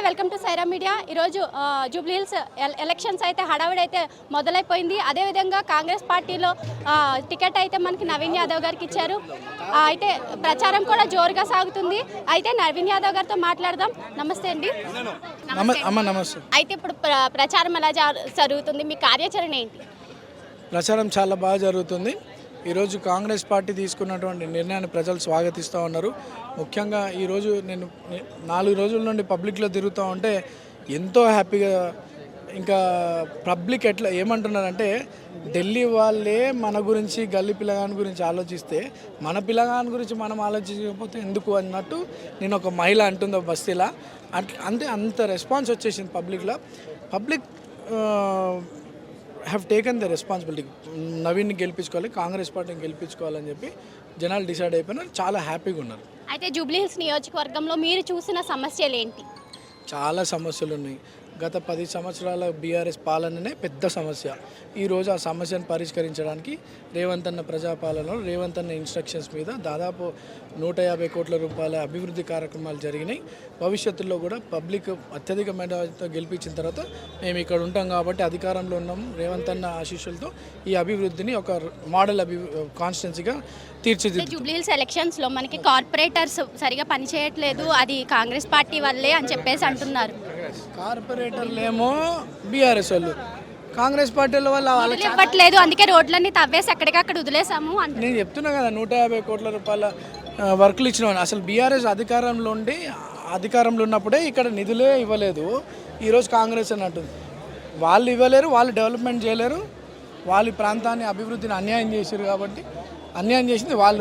Welcome to Sye Raa media. ఈరోజు ఆ, Jubilee hills ఎల- ఎలక్షన్స్ అయితే హడావిడి అయితే మొదలైపోయింది అదేవిధంగా కాంగ్రెస్ పార్టీలో టికెట్ అయితే మనకి నవీన్ యాదవ్ గారికి ఇచ్చారు. అయితే ప్రచారం కూడా జోరుగా సాగుతుంది. అయితే నవీన్ యాదవ్ గారితో మాట్లాడదాం. నమస్తే అండి. నమస్తే. అయితే ఇప్పుడు ప్ర- ప్రచారం ఎలా జా- జరుగుతుంది? మీ కార్యాచరణ ఏంటి? ప్రచారం చాలా బాగా జరుగుతుంది. ఈరోజు కాంగ్రెస్ పార్టీ తీసుకున్నటువంటి నిర్ణయాన్ని ప్రజలు స్వాగతిస్తూ ఉన్నారు. ముఖ్యంగా ఈరోజు నేను నాలుగు రోజుల నుండి పబ్లిక్లో తిరుగుతూ ఉంటే ఎంతో హ్యాపీగా ఇంకా పబ్లిక్ ఎట్లా ఏమంటున్నారంటే ఢిల్లీ వాళ్ళే మన గురించి గల్లీ పిల్లగాని గురించి ఆలోచిస్తే మన పిల్లగాని గురించి మనం ఆలోచించకపోతే ఎందుకు అన్నట్టు నేను ఒక మహిళ అంటుందో బస్తీలా. అట్లా అంతే అంత రెస్పాన్స్ వచ్చేసింది పబ్లిక్లో. Public have taken the responsibility నవీన్ని గెలిపించుకోవాలి కాంగ్రెస్ పార్టీని గెలిపించుకోవాలని చెప్పి జనాలు డిసైడ్ అయిపోయినారు. చాలా హ్యాపీగా ఉన్నారు. అయితే జూబ్లీ హిల్స్ నియోజకవర్గంలో మీరు చూసిన సమస్యలు ఏంటి? చాలా సమస్యలు ఉన్నాయి. గత పది సంవత్సరాల బీఆర్ఎస్ పాలననే పెద్ద సమస్య. ఈరోజు ఆ సమస్యను పరిష్కరించడానికి రేవంత్ అన్న ప్రజాపాలనలో రేవంత్ అన్న ఇన్స్ట్రక్షన్స్ మీద దాదాపు నూట యాభై కోట్ల రూపాయల అభివృద్ధి కార్యక్రమాలు జరిగినాయి. భవిష్యత్తులో కూడా పబ్లిక్ అత్యధిక మెజారిటీతో గెలిపించిన తర్వాత మేము ఇక్కడ ఉంటాం కాబట్టి అధికారంలో ఉన్నాము రేవంత్ అన్న ఆశీస్సులతో ఈ అభివృద్ధిని ఒక మోడల్ అభి అంటే జూబ్లీ హిల్స్ ఎలక్షన్స్లో మనకి కార్పొరేటర్స్ సరిగా పనిచేయట్లేదు అది కాంగ్రెస్ పార్టీ వల్లే అని చెప్పేసి అంటున్నారు. కార్పొరేటర్లు ఏమో బీఆర్ఎస్ వాళ్ళు. కాంగ్రెస్ పార్టీల వల్ల వాళ్ళ నిధులు ఇవ్వట్లేదు. అందుకే రోడ్లన్నీ తవ్వేసి ఎక్కడికక్కడ వదిలేసాము నేను చెప్తున్నా కదా నూట యాభై కోట్ల రూపాయల వర్కులు ఇచ్చిన అసలు బీఆర్ఎస్ అధికారంలో ఉండి అధికారంలో ఉన్నప్పుడే ఇక్కడ నిధులే ఇవ్వలేదు. ఈరోజు కాంగ్రెస్ అని అంటుంది వాళ్ళు ఇవ్వలేరు వాళ్ళు డెవలప్మెంట్ చేయలేరు. వాళ్ళ ప్రాంతాన్ని అభివృద్ధిని అన్యాయం చేశారు కాబట్టి అన్యాయం చేసింది వాళ్ళు.